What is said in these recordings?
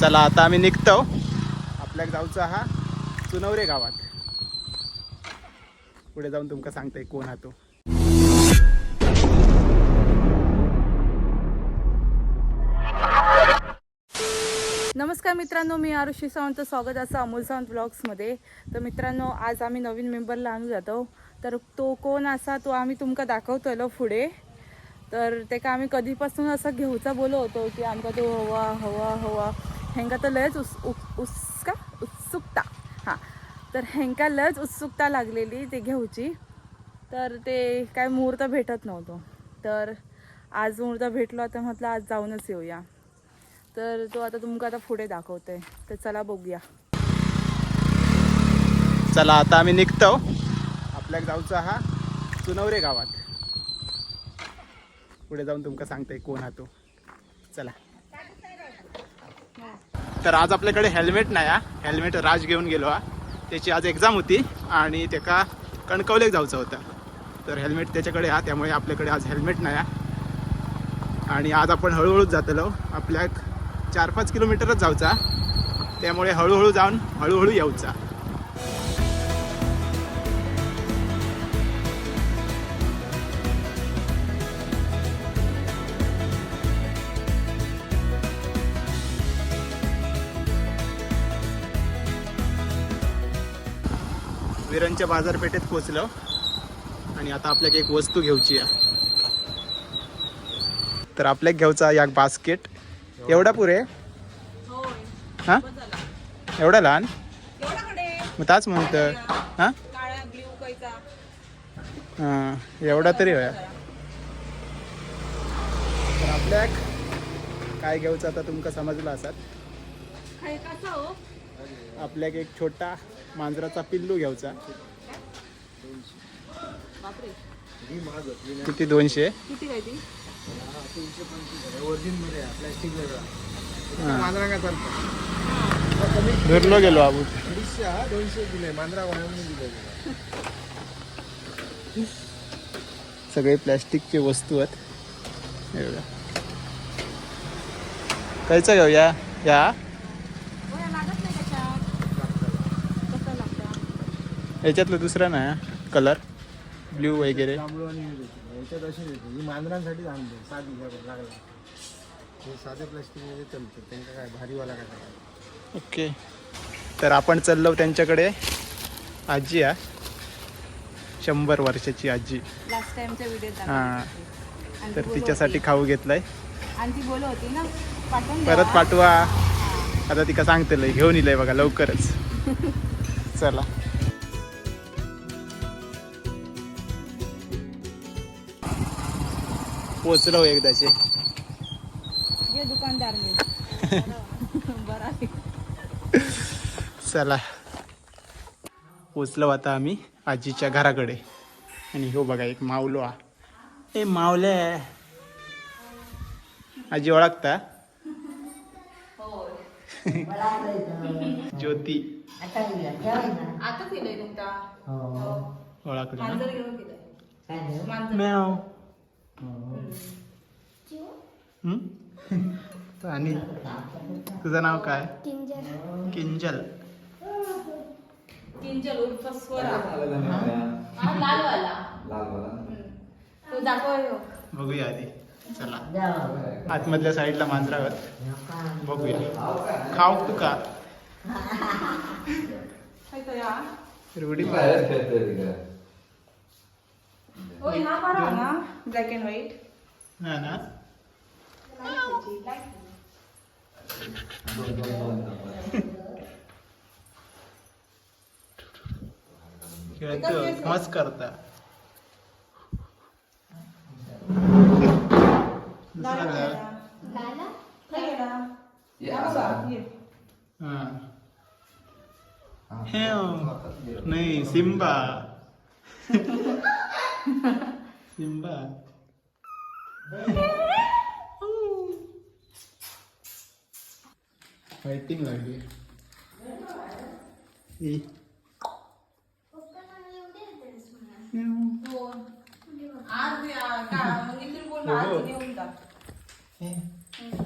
चला आता आम्ही निघतो. आपल्या गावचा हा चुनवरे गावात. पुढे जाऊन तुमका सांगताय कोण हा तो. नमस्कार मित्रांनो मी आरुषी सावंत. स्वागत असं अमोल सावंत ब्लॉग्समध्ये. तर मित्रांनो आज आम्ही नवीन मेंबरला आणू जातो. तर तो कोण असा तो आम्ही तुमका दाखवतलो पुढे. तर ते का आम्ही कधीपासून असं घेऊचा बोलो होतो की आमका तो हवा हवा हवा. हेंका तर लयच उस उस का उत्सुकता. हां. तर हेंका लयच उत्सुकता लागलेली ते घेऊची तर ते काय मुहूर्त भेटत नव्हतो. तर आज मुहूर्त भेटलो आता म्हटलं आज जाऊनच येऊया. तर तो आता तुमका आता पुढे दाखवतोय. तर चला बघूया. चला आता आम्ही निघतो. आपल्या गावचा हा चुनवरे गावात. पुढे जाऊन तुमका सांगताय कोण हा तो. चला. तर आज आपल्याकडे हेल्मेट नाही हा. हेल्मेट राज घेऊन गेलो हा. त्याची आज एक्झाम होती आणि त्याका कणकवलेक जाऊचं होतं. तर हेल्मेट त्याच्याकडे हा. त्यामुळे आपल्याकडे आज हेल्मेट नाही हा. आणि आज आपण हळूहळूच जातलो. आपल्या चार पाच किलोमीटरच जाऊचा. त्यामुळे हळूहळू जाऊन हळूहळू येऊचा. विरणच्या बाजारपेठेत पोचलो आणि आता आपल्याला एक वस्तू घ्यायची आहे. तर आपल्याक घ्यायचा या बास्केट एवढा पुरे? हा? एवढा लहान? मग ताच म्हणतं हा? हा एवढा तरी होया. तर आपल्याक काय घ्यायचं आता तुमका समजलं असत आपल्याक एक छोटा मांजराचा पिल्लू घ्यायचा. किती? दोनशे? किती काय ती? धरलो गेलो आबू. सगळे प्लॅस्टिकचे वस्तू आहेत. एवढ्या कायचं घेऊया या? याच्यातलं दुसरा नाही कलर ब्ल्यू वगैरे याच्यात अशी येते ही. मांजरांसाठी आणते साधी जर लागला हे साध्या प्लास्टिकमध्ये चलते त्यांना काय भारीवाला काय करायचं ओके तर आपण चाललो त्यांच्याकडे. आजी आहे शंभर वर्षाची आजी. लास्ट टाइमच्या व्हिडिओ हां. तर तिच्यासाठी खाऊ घेतलाय. आणि ती बोलत होती ना पाठवून परत द्या. पाठवा. आता तिका सांगते घेऊन येईल बघा लवकरच. चला. पोचलो एकदाचे. ये दुकानदार मी. बरं आहे. चला. पोचलो आता आम्ही आजीच्या घराकडे. आणि हो बघा एक मावलो आ. ए मावले आजी ओळखता? ज्योती. आता केलंय तुमचा ओळखलं आणि तुझं नाव काय? किंजल. किंजल. उर्फ हा. बघूया आधी. चला. आतमधल्या साईडला मांजरावर. बघूया. खाऊ तू का? रुडी ना ब्लॅक अँड व्हाईट हा ना. खेळतो मस्त करता. हा. नाही Simba. Simba. Fighting lagi. Ih.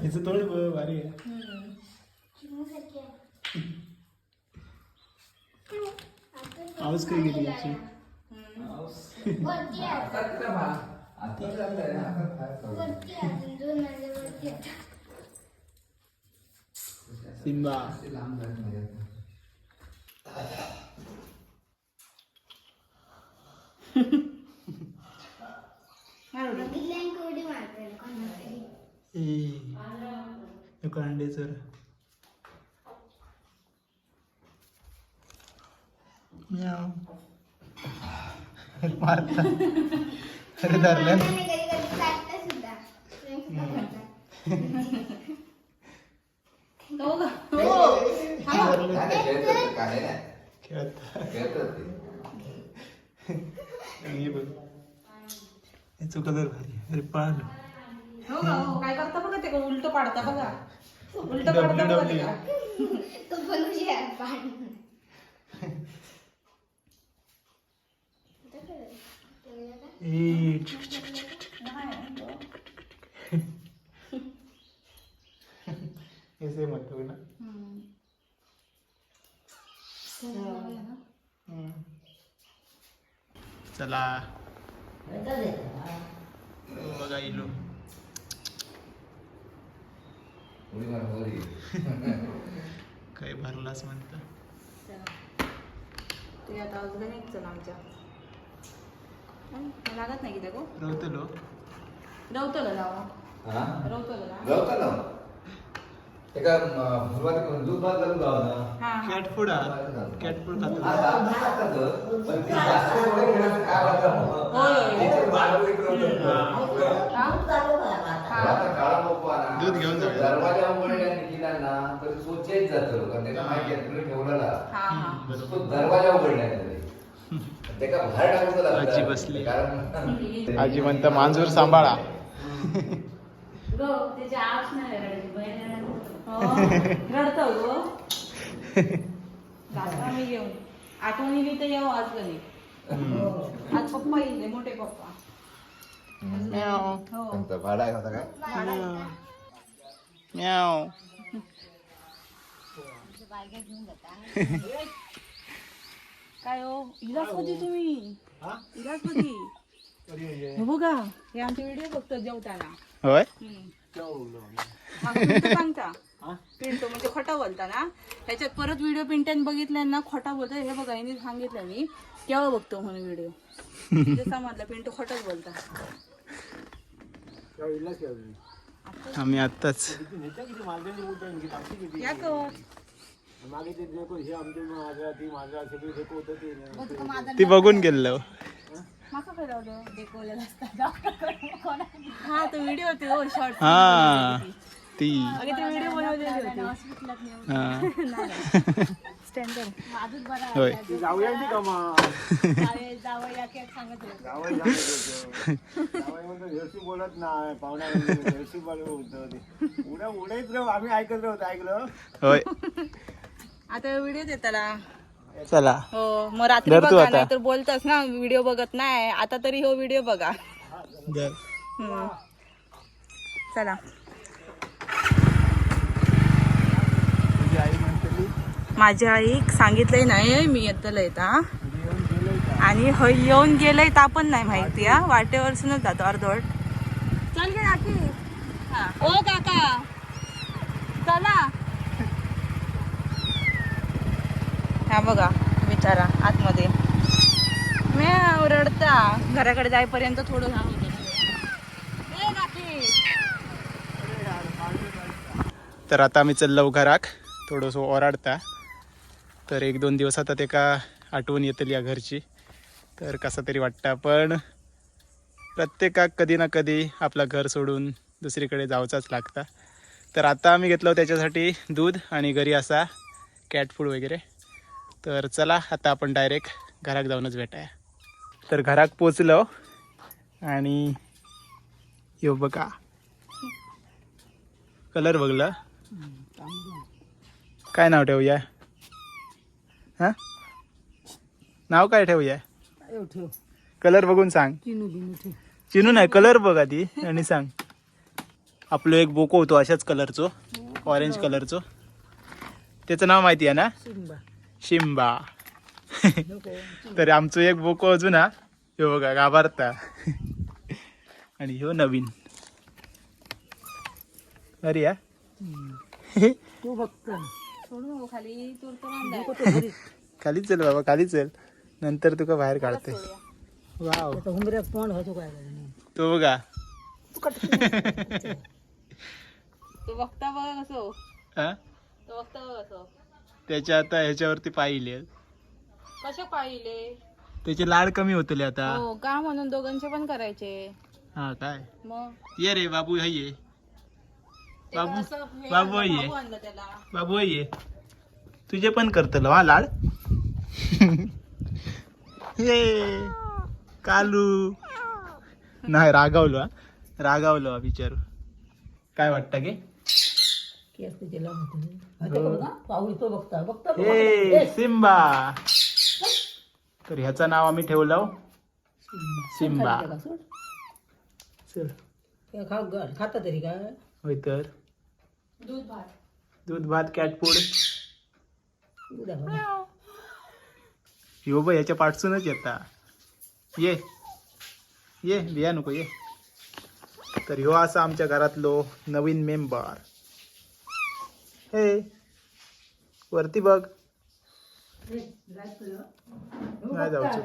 ಇದು ತೊಳಿ ಬಾರಿ आवाज काही गेली याची वरती आज हो. घेऊन जा. हे. हिचं तोंड वरती आहे. दोन आहे वरती आता. सिम्बा बघितलं आणि केवढी मारते ए कांडे सर मारता. अरे धरलं. करतात. चुकलं अरे पाळ हो हो काय करता बघा ते? उलट पाडता बघा. उलट पाडता बघा ऐसे मत हो ना. चला हो बघा इलो काय भरलास म्हणतं ते आता ऑर्गॅनिक चल आमच्या हं, लागत नाही की त्या गो. रवतलो. रवतलं लावा हा? रवतलं ना गवता ना एका करून दूध भात घालून गाव ना कॅट फूड कॅट फूड खातो. पण ती जास्त घेण्याचं काय वाटतं? ना, दूध घेऊन जाऊया. दरवाजा उघडल्या निघिलांना तर तो चेंज जातो कारण त्याला माहिती आहे तुम्ही ठेवलेला. तो दरवाजा उघडलाय तरी त्याला बाहेर टाकून लागतं. आजी बसली. आजी म्हणतं मांजूर सांभाळा. हो, घेऊन आठवण येईल तर येऊ आज कधी आज पप्पा येईल मोठे पप्पा. हो. भाडा होता काय? म्याव. काय हो? इलाजपती तुम्ही. इलाजपती हे बघा हे आमचे व्हिडिओ बघतो जेवताना. होय? हा, पिंटू सांगता. पिंटू म्हणजे खोटा बोलता ना? ह्याच्यात परत व्हिडिओ पिंट्याने बघितल्यांना खोटा बोलतो. हे बघा यांनी सांगितलं मी. केव्हा बघतो म्हणून व्हिडिओ म्हणजे समजलं पिंटू खोटच बोलता. आम्ही आत्ताच. या मागे ते देखो हे आमचे माझा ती माझा सगळी देखो होतं ते. ती बघून गेलो हा तो व्हिडिओ होते हो शॉर्ट हा ती. अगे ते व्हिडिओ बनवलेले होते. हॉस्पिटलात स्टँडर होय. जाऊया की का बोलत नाही. बोलत उड्या उडायच राहू आम्ही ऐकत राहतो ऐकलं. होय. आता व्हिडिओ देताला चला. हो मग रात्री बघा आता. नाही तर बोलतास ना व्हिडिओ बघत नाही. आता तरी हो व्हिडिओ बघा. हम्म. चला. माझी आई सांगितलंय नाही मी येतलं येता आणि हय येऊन गेलंय ता पण नाही माहिती हा. वाटेवरसूनच जातो अर्धवट. चल गे काकी हा. ओ काका. चला. ह्या बघा बिचारा आतमध्ये. मी रडता घराकडे जाईपर्यंत थोडं तर आता आम्ही चाललो घराक. थोडंसं ओराडता. तर एक दोन दिवस आता तेका आठवण येतली या घरची. तर कसा तरी वाटतं पण प्रत्येकाक कधी ना कधी आपलं घर सोडून दुसरीकडे जावचाच लागता. तर आता आम्ही घेतलो त्याच्यासाठी दूध आणि घरी असा कॅट फूड वगैरे. तर चला आता आपण डायरेक्ट घराक जाऊनच भेटाया. तर घराक पोचलो आणि यो बघा. कलर बघला. काय नाव ठेवूया? हा? नाव काय ठेवूया? कलर बघून सांग. चिनू नाही कलर बघ आधी आणि सांग. आपलो एक बोको होतो अशाच कलरचो ऑरेंज कलरचो त्याचं नाव माहिती आहे ना? शिंबा. तर आमचं एक बोको अजून हा. ह्यो बघा घाबरता. आणि ह्यो नवीन. अरे या तू बघतो सोडू नको खाली चल बाबा खाली चल. नंतर तुका बाहेर काढते. वाव. तो बघा. तो बघता बघा कसो हा? तो बघता बघा कसो त्याच्या आता ह्याच्यावरती पाहिले. कसे पाहिले? त्याचे लाड कमी होतले आता. हो का म्हणून दोघांचे पण करायचे? हा काय? मग? ये रे बाबू हाय ये. बाबू- असं हे बाबू आणलं, ये. बाबू आणलं त्याला. बाबू हाय ये. तुझे पण करतलो हा लाड? ये. कालू. नाही रागावलो हा. रागावलो हा बिचारू. काय वाटतं की केस त्याचे लांब होते. पाऊल तो बघता बघता ए सिम्बा तर ह्याचं नाव आम्ही ठेवलं सिम्बा चल. खा खाता तरी काय होय तर. दूध भात. दूध भात कॅट फूड. ह्यो बघ. ह्याच्या पाठसूनच येता. ये. ये बिया नको ये. तर ह्यो असा आमच्या घरातलो नवीन मेंबर. हे वरती बघ. नाही जाऊचं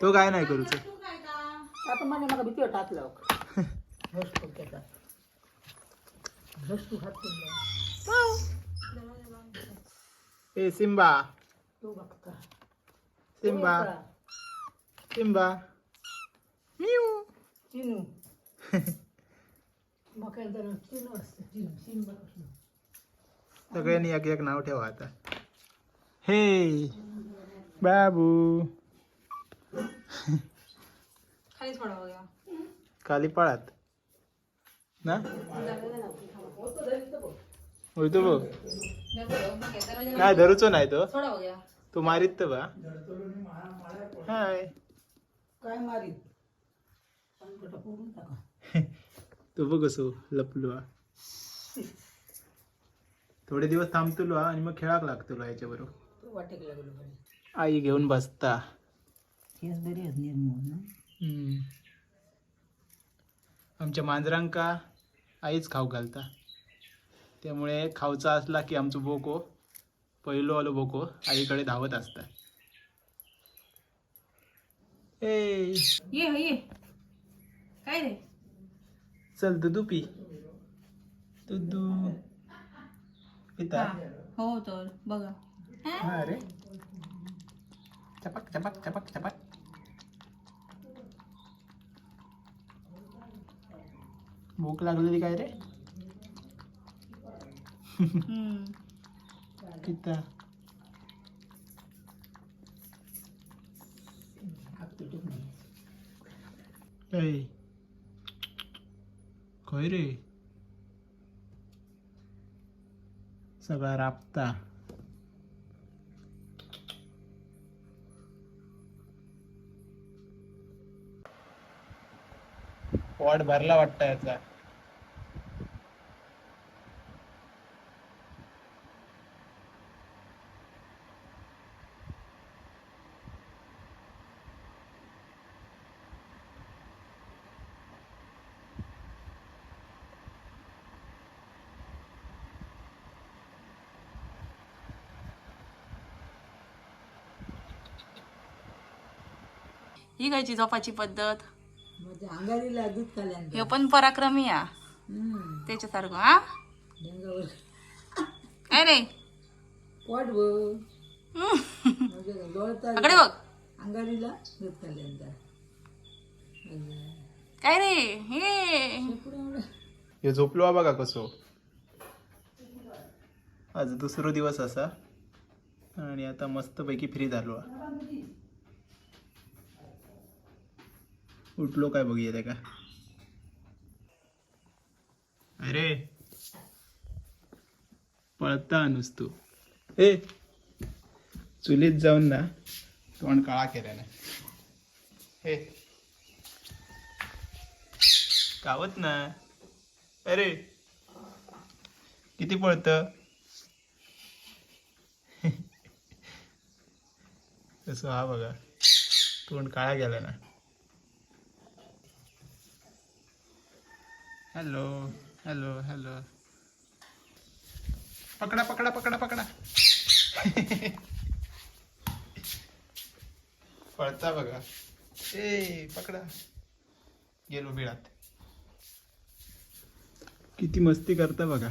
तो काय नाही करूच आता मला टाकलं. ए सिम्बा बघता सिम्बा सिम्बा मिऊ चिनू. सगळ्यांनी एक एक नाव ठेवा आता. हे बाबू. खाली पळात. ना? होय तो बघ. नाही धरूचो नाही तो. तो मारीत तर बा. हाय. काय मारी पानपटा फोडून टाका. तो बघ असो लपलो हा. थोडे दिवस थांबतलो हा आणि मग खेळाक लागतलो याच्या बरोबर तो वाटेक लागलो बरी आई घेऊन बसता. आमच्या मांजरांका आईच खाऊ घालता. त्यामुळे खाऊचा असला की आमचो बोको पहिलो आलो बोको आईकडे धावत असता. ए. ये ये. काय रे? चल दुधू पी. दुधू पिता. हो तर बघा. हा रे. चपक चपक चपक चपक. भूक लागलेली काय रे? हम्म. पिता. हात तुटत नाही. ऐ. खय रे सगळा राबता. पोट भरला वाटतं याचा. ही खायची झोपाची पद्धत. म्हणजे अंगारीला दूध हे पण पराक्रमी या. हम्म. त्याच्यासारखं हा? काय रे? पोट बघ म्हणजे लोळता बघ. अंगारीला दूध खाल्ल्यानंतर. काय रे? हे. ह्यो झोपलो हा बघा कसो. आज दुसरो दिवस असा. आणि आता मस्तपैकी फ्री झालो हा. उठलो काय बघूया त्या का? अरे. पळता नुसतो ए चुलीत जाऊन ना तोंड काळा केला ना हे. कावत ना. अरे. किती पळत? तसं हा बघा. तोंड काळा गेला ना हॅलो हॅलो हॅलो पकडा पकडा पकडा पकडा. पळता बघा. ए पकडा. गेलो बिळात. किती मस्ती करता बघा.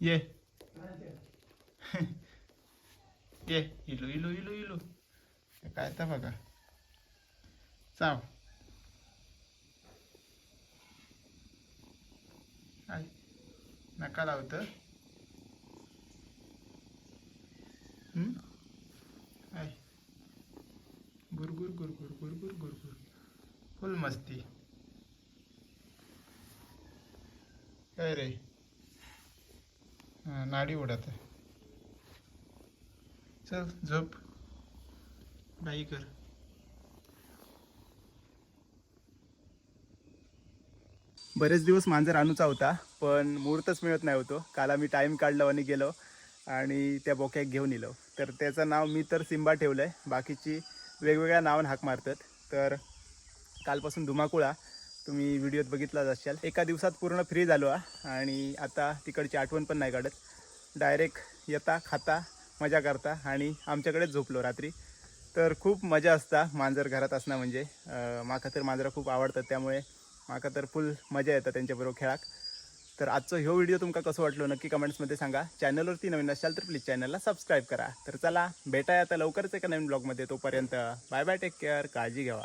ये. ये इलो इलो इलो इलो. काय तर बघा. चाव नका लावत. आय गुरगुर गुरगुर गुरगुर गुरगुर फुल मस्ती. काय रे. नाडी उडत आहे. चल झोप. बाई कर. बरेच दिवस मांजर आणूचा होता पण मुहूर्तच मिळत नाही होतो. काल आम्ही टाईम काढला आणि गेलो आणि त्या बोक्याक घेऊन येलो. तर त्याचं नाव मी तर सिम्बा ठेवलं आहे बाकीची वेगवेगळ्या नावानं हाक मारतात. तर कालपासून धुमाकुळा तुम्ही व्हिडिओत बघितलाच असाल. एका दिवसात पूर्ण फ्री झालो आणि आता तिकडची आठवण पण नाही काढत. डायरेक्ट येता खाता मजा करता आणि आमच्याकडेच झोपलो रात्री. तर खूप मजा असता मांजर घरात असणं म्हणजे. माका तर मांजरं खूप आवडतात. त्यामुळे माका तर फुल मजा येतं त्यांच्याबरोबर खेळाक. तर आजचं ह्यो व्हिडिओ तुमका कसं वाटलो नक्की कमेंट्समध्ये सांगा. चॅनलवरती नवीन असाल तर प्लीज चॅनलला सबस्क्राईब करा. तर चला भेटाय आता लवकरच एका नवीन ब्लॉगमध्ये तोपर्यंत बाय बाय टेक केअर काळजी घ्यावा.